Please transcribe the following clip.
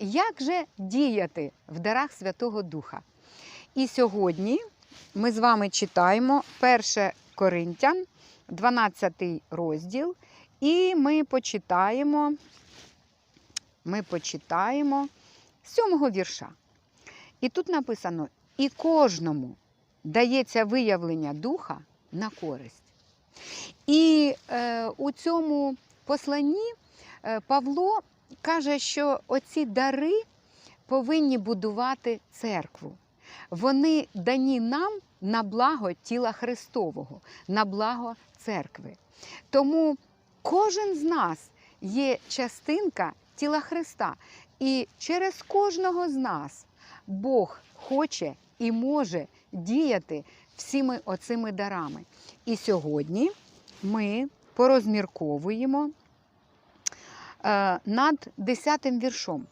як же діяти в дарах Святого Духа? І сьогодні ми з вами читаємо 1 Коринтян, 12 розділ, і ми почитаємо, ми почитаємо 7 вірша. І тут написано: і кожному дається виявлення духа на користь. І е, у цьому посланні е, Павло каже, що оці дари повинні будувати церкву. Вони дані нам на благо тіла Христового, на благо церкви. Тому кожен з нас є частинка тіла Христа. І через кожного з нас Бог хоче і може діяти всіми оцими дарами. І сьогодні ми порозмірковуємо над 10 віршом.